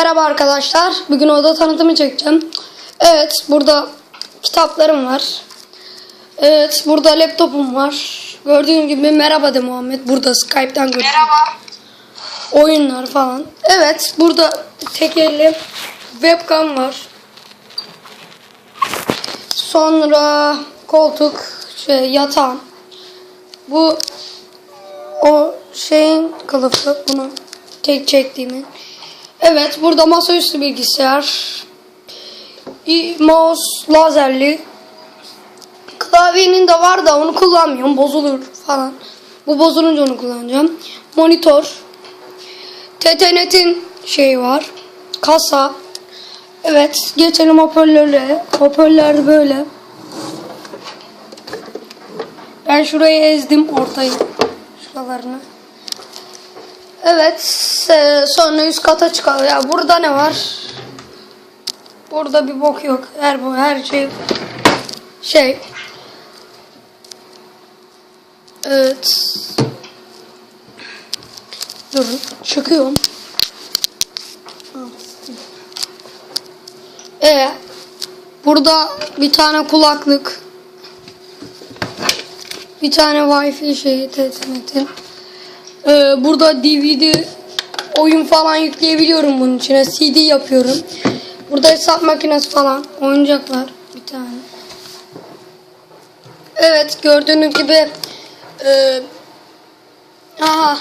Merhaba arkadaşlar. Bugün oda tanıtımı çekeceğim. Evet, burada kitaplarım var. Evet, burada laptopum var. Gördüğün gibi merhaba de Muhammed. Burada Skype'tan görüyorum. Merhaba. Oyunlar falan. Evet, burada tekerli webcam var. Sonra koltuk, şey yatağım. Bu o şeyin kılıfı bunu tek çektiğimi. Evet burada masaüstü bilgisayar. Mouse lazerli. Klavyenin de var da onu kullanmıyorum. Bozulur falan. Bu bozulunca onu kullanacağım. Monitör. TTNet'in şeyi var. Kasa. Evet geçelim hoparlörlere. Hoparlör böyle. Ben şurayı ezdim ortayı. Şuralarını. Evet. e, Sonra üst kata çıkalım. Ya burada ne var? Burada bir bok yok. Her bu her şey şey. Evet. Durun. Çıkıyorum. Ee, burada bir tane kulaklık. Bir tane Wi-Fi şeyi teslim ettim. Ee, burada DVD oyun falan yükleyebiliyorum bunun içine. CD yapıyorum. Burada hesap makinesi falan. Oyuncaklar. Bir tane. Evet gördüğünüz gibi e, aha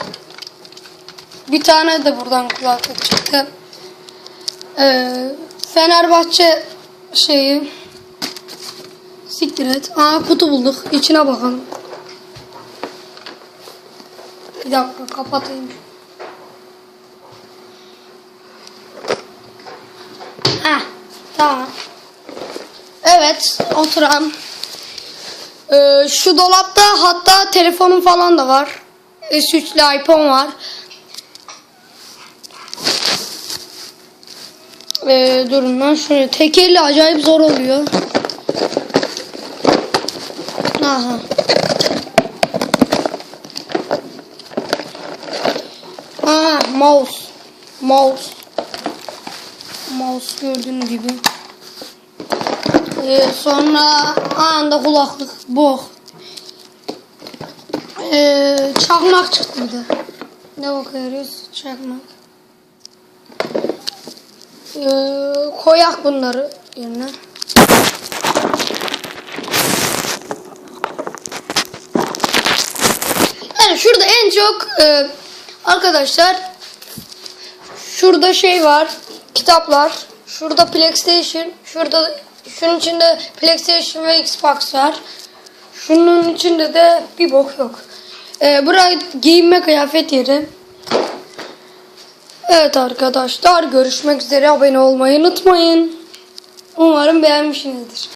bir tane de buradan kulaklık çıktı. E, Fenerbahçe şeyi siktir et. Aa kutu bulduk. İçine bakalım. Bir dakika kapatayım. Heh, tamam. Evet, oturan. Ee, şu dolapta hatta telefonum falan da var. S3'lü iPhone var. Ee, durun lan şöyle. Tekerli acayip zor oluyor. Aha. Aha mouse. Mouse. Mouse gördüğün gibi. Ee, sonra anında kulaklık. Bu. Ee, çakmak çıktı bir de. Ne bakıyoruz? Çakmak. Ee, koyak bunları yerine. Yani şurada en çok e, arkadaşlar şurada şey var kitaplar. Şurada PlayStation şurada şunun içinde PlayStation ve Xbox var. Şunun içinde de bir bok yok. E, burası giyinme kıyafet yeri. Evet arkadaşlar görüşmek üzere. Abone olmayı unutmayın. Umarım beğenmişsinizdir